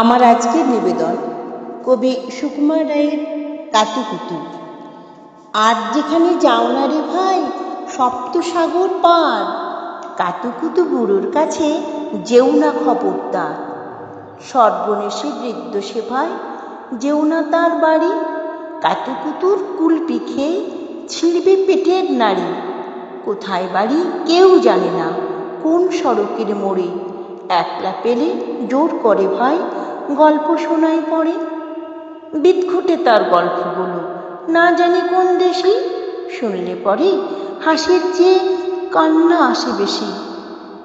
আমার আজকের নিবেদন কবি সুকুমার রায়ের কাতুকুতু। আর যেখানে যাও না রে ভাই, সপ্তসাগর পার। কাতুকুতু বুড়োর কাছে যেও না খবরদার। সর্বনেশে বৃদ্ধ সেভায় যেও না তার বাড়ি। কাতুকুতুর কুলপি খেয়ে ছিঁড়বে পেটের নাড়ি। কোথায় বাড়ি কেউ জানে না, কোন সড়কের মোড়ে। একলা পেলে জোর করে ভাই, গল্প শোনাই পড়ে বিদঘুটে তার গল্পগুলো না জানি কোন দেশে। শুনলে পরে হাসির চেয়ে কান্না আসে বেশি।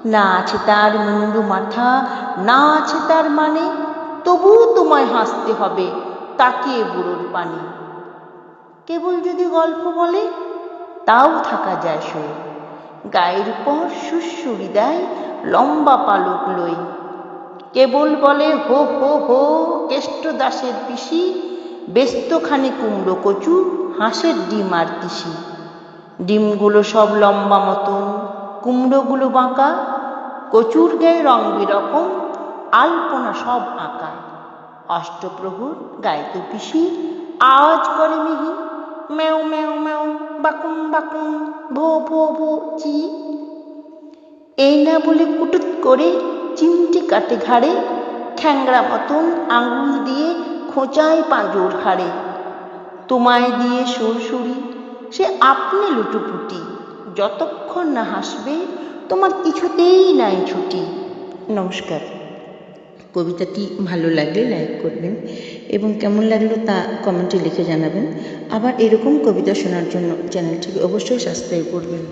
না আছে তার মুন্ডু মাথা, না আছে তার মানে তবু তোমায় হাসতে হবে তাকিয়ে বুড়োর পানে। কেবল যদি গল্প বলে, তাও থাকা যায় সই গায়ের উপর সুসুরি দেয় লম্বা পালক লই। কেবল বলে, হো হো হো, কেষ্ট দাসের পিসি ব্যস্তখানে কুমড়ো কচু, হাঁসের ডিম আর তিসি। ডিমগুলো সব লম্বা মতন, কুমড়োগুলো বাঁকা, কচুর গায়ে রং বিরকম, আলপনা সব আঁকা। অষ্টপ্রহর গায়তো পিসি, আওয়াজ করে মিহি ম্যাও ম্যাও ম্যাও বাকুম বাকুম, ভো ভো ভো, চি। এই না বলে কুটুত করে চিমটি কাটে ঘাড়ে, ঠ্যাংরা মতন আঙুল দিয়ে খোঁচায় পাঁজর হাড়ে তোমায় দিয়ে সুরসুরি সে আপনি লুটুপুটি, যতক্ষণ না হাসবে তোমার কিছুতেই নাই ছুটি। নমস্কার। কবিতাটি ভালো লাগলে লাইক করবেন এবং কেমন লাগল তা কমেন্টে লিখে জানাবেন। আবার এরকম কবিতা শোনার জন্য চ্যানেলটিকে অবশ্যই সাবস্ক্রাইব করবেন।